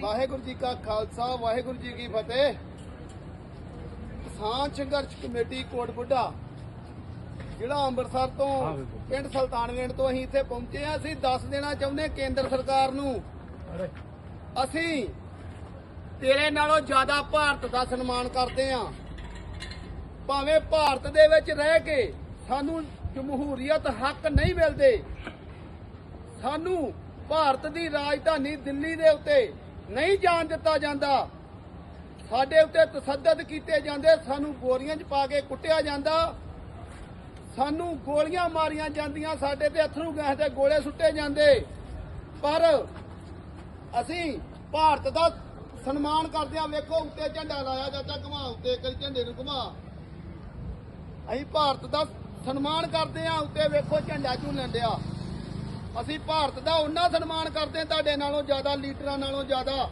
ਵਾਹਿਗੁਰੂ ਜੀ ਕਾ ਖਾਲਸਾ ਵਾਹਿਗੁਰੂ ਜੀ ਕੀ ਫਤਿਹ। ਕਿਸਾਨ ਸੰਘਰਸ਼ ਕਮੇਟੀ ਕੋਟ ਬੁੱਢਾ ਜਿਹੜਾ ਅੰਮ੍ਰਿਤਸਰ ਤੋਂ ਪਿੰਡ ਸੁਲਤਾਨਵਿੰਡ ਤੋਂ ਅਸੀਂ ਇੱਥੇ ਪਹੁੰਚੇ ਆ ਅਸੀਂ ਦੱਸ ਦੇਣਾ ਚਾਹੁੰਦੇ ਕੇਂਦਰ ਸਰਕਾਰ ਨੂੰ। ਅਸੀਂ ਤੇਰੇ ਨਾਲੋਂ ਜ਼ਿਆਦਾ ਭਾਰਤ ਦਾ ਸਨਮਾਨ ਕਰਦੇ ਆ ਭਾਵੇਂ ਭਾਰਤ ਦੇ ਵਿੱਚ ਰਹਿ ਕੇ ਸਾਨੂੰ ਜਮਹੂਰੀਅਤ ਹੱਕ ਨਹੀਂ ਮਿਲਦੇ ਸਾਨੂੰ ਭਾਰਤ ਦੀ ਰਾਜਧਾਨੀ ਦਿੱਲੀ ਦੇ ਉੱਤੇ ਨਹੀਂ ਜਾਣ ਦਿੱਤਾ ਜਾਂਦਾ। ਸਾਡੇ ਉੱਤੇ ਤਸੱਦਦ ਕੀਤੇ ਜਾਂਦੇ, ਸਾਨੂੰ ਗੋਲੀਆਂ 'ਚ ਪਾ ਕੇ ਕੁੱਟਿਆ ਜਾਂਦਾ। ਸਾਨੂੰ ਗੋਲੀਆਂ ਮਾਰੀਆਂ ਜਾਂਦੀਆਂ, ਸਾਡੇ ਤੇ ਅਥਰੂ ਗੈਸ ਦੇ ਗੋਲੇ ਸੁੱਟੇ ਜਾਂਦੇ। ਪਰ ਅਸੀਂ ਭਾਰਤ ਦਾ ਸਨਮਾਨ ਕਰਦੇ ਆ ਵੇਖੋ, ਉੱਤੇ ਝੰਡਾ ਲਾਇਆ ਜਾਂਦਾ, ਘੁਮਾ ਉੱਤੇ ਕਈ ਝੰਡੇ ਨੂੰ ਘੁਮਾ। ਅਸੀਂ ਭਾਰਤ ਦਾ ਸਨਮਾਨ ਕਰਦੇ ਆ ਉੱਤੇ ਵੇਖੋ ਝੰਡਾ ਝੂਲਣ ਡਿਆ। ਅਸੀਂ ਭਾਰਤ ਦਾ ਉਹਨਾਂ ਸਨਮਾਨ ਕਰਦੇ ਹਾਂ ਤੁਹਾਡੇ ਨਾਲੋਂ ਜ਼ਿਆਦਾ ਲੀਡਰਾਂ ਨਾਲੋਂ ਜ਼ਿਆਦਾ।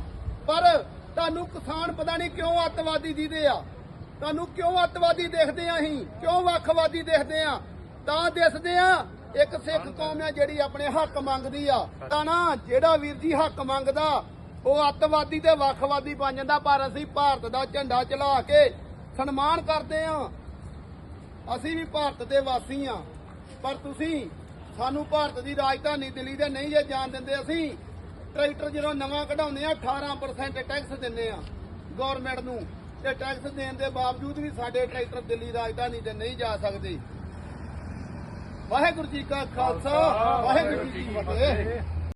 ਪਰ ਤੁਹਾਨੂੰ ਕਿਸਾਨ ਪਤਾ ਨਹੀਂ ਕਿਉਂ ਅੱਤਵਾਦੀ ਦੀਦੇ ਆ? ਤੁਹਾਨੂੰ ਕਿਉਂ ਅੱਤਵਾਦੀ ਦੇਖਦੇ ਆ ਅਸੀਂ? ਕਿਉਂ ਵੱਖਵਾਦੀ ਦੇਖਦੇ ਆ? ਤਾਂ ਦਿਸਦੇ ਆ ਇੱਕ ਸਿੱਖ ਕੌਮ ਆ ਜਿਹੜੀ ਆਪਣੇ ਹੱਕ ਮੰਗਦੀ ਆ। ਤਾਂ ਨਾ ਜਿਹੜਾ ਵੀਰ ਜੀ ਹੱਕ ਮੰਗਦਾ ਉਹ ਅੱਤਵਾਦੀ ਤੇ ਵੱਖਵਾਦੀ ਬਣ ਜਾਂਦਾ ਪਰ ਅਸੀਂ ਭਾਰਤ ਦਾ ਝੰਡਾ ਚਲਾ ਕੇ ਸਨਮਾਨ ਕਰਦੇ ਆ। ਅਸੀਂ ਵੀ ਭਾਰਤ ਦੇ ਵਾਸੀ ਆ। ਪਰ ਤੁਸੀਂ ਸਾਨੂੰ ਭਾਰਤ ਦੀ ਰਾਜਧਾਨੀ ਦਿੱਲੀ ਦੇ ਨਹੀਂ ਜੇ ਜਾਣ ਦਿੰਦੇ, ਅਸੀਂ ਟਰੈਕਟਰ ਜਦੋਂ ਨਵਾਂ ਕਢਾਉਂਦੇ ਆ 18% ਟੈਕਸ ਦਿੰਦੇ ਆ ਗਵਰਨਮੈਂਟ ਨੂੰ। ਤੇ ਟੈਕਸ ਦੇਣ ਦੇ ਬਾਵਜੂਦ ਵੀ ਸਾਡੇ ਟਰੈਕਟਰ ਦਿੱਲੀ ਰਾਜਧਾਨੀ ਤੇ ਨਹੀਂ ਜਾ ਸਕਦੇ। ਵਾਹਿਗੁਰੂ ਜੀ ਕਾ ਖਾਲਸਾ, ਵਾਹਿਗੁਰੂ ਜੀ ਕੀ ਫਤਿਹ।